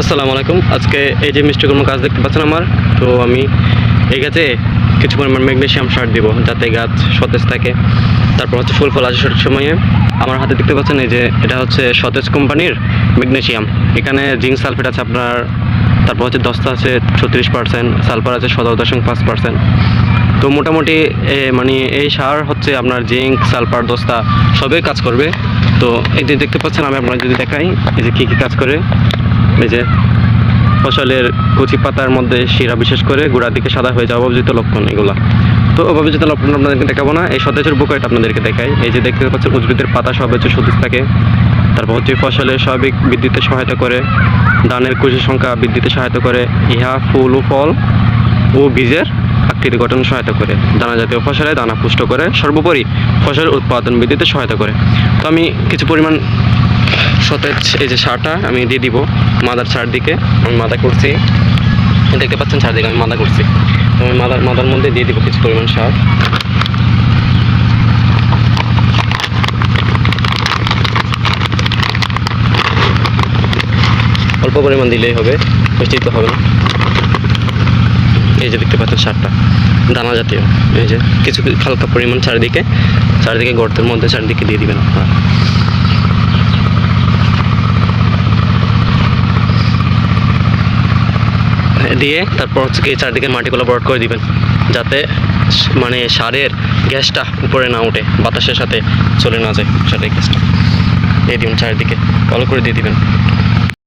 আসসালামু আলাইকুম। আজকে এই যে মিষ্টিকর্ম গাছ দেখতে পাচ্ছেন আমার, তো আমি এই গাছে কিছু পরিমাণ ম্যাগনেশিয়াম সার দিব যাতে গাছ সতেজ থাকে। তারপর হচ্ছে ফুল ফল আসে সঠিক সময়ে। আমার হাতে দেখতে পাচ্ছেন এই যে এটা হচ্ছে সতেজ কোম্পানির ম্যাগনেশিয়াম। এখানে জিঙ্ক সালফেট আছে আপনার, তারপর হচ্ছে দস্তা আছে ছত্রিশ পার্সেন্ট, সালফার আছে সতেরো দশমিক পাঁচ পার্সেন্ট। তো মোটামুটি মানে এই সার হচ্ছে আপনার জিঙ্ক, সালফার, দস্তা সবই কাজ করবে। তো এই যে দেখতে পাচ্ছেন, আমি আপনার যদি দেখাই, এই যে কী কী কাজ করে। এই যে ফসলের কচি পাতার মধ্যে শিরা বিশেষ করে গোড়ার দিকে সাদা হয়ে যাওয়া অভাবজিত লক্ষণ এগুলা। তো অভাবজিত লক্ষণ আপনাদেরকে দেখাবো না, এই সতেজের উপকারিতা আপনাদেরকে দেখাই। এই যে দেখতে পাচ্ছেন উদ্ভিদের পাতা সব হচ্ছে সতেজ থাকে। তারপর হচ্ছে ফসলের স্বাভাবিক বৃদ্ধিতে সহায়তা করে, ধানের কুশি সংখ্যা বৃদ্ধিতে সহায়তা করে, ইহা ফুল ও ফল ও বীজের আকৃতি গঠন সহায়তা করে। দানা জাতীয় ফসলে দানা পুষ্ট করে, সর্বোপরি ফসলের উৎপাদন বৃদ্ধিতে সহায়তা করে। তো আমি কিছু পরিমাণ সতেজ, এই যে সারটা আমি দিয়ে দিব মাদার চারদিকে, আমি মাদা করছি। দেখতে পাচ্ছেন চারদিকে আমি মাদা করছি। আমি মাদার মাদার মধ্যে দিয়ে দিব কিছু পরিমাণ সার অল্প পরিমাণ দিলেই হবে বেশি দিতে হবে না। এই যে দেখতে পাচ্ছেন সারটা দানা জাতীয়। এই যে কিছু হালকা পরিমাণ চারিদিকে চারিদিকে গর্তের মধ্যে চারিদিকে দিয়ে দিবেন আপনারা। দিয়ে তারপর হচ্ছে কি চারদিকে মাটিগুলো বড় করে দিবেন। যাতে মানে সারের গ্যাসটা উপরে না উঠে বাতাসের সাথে চলে না যায় সারের গ্যাসটা। দিয়ে দিবেন চারিদিকে। ভালো করে দিয়ে দিবেন।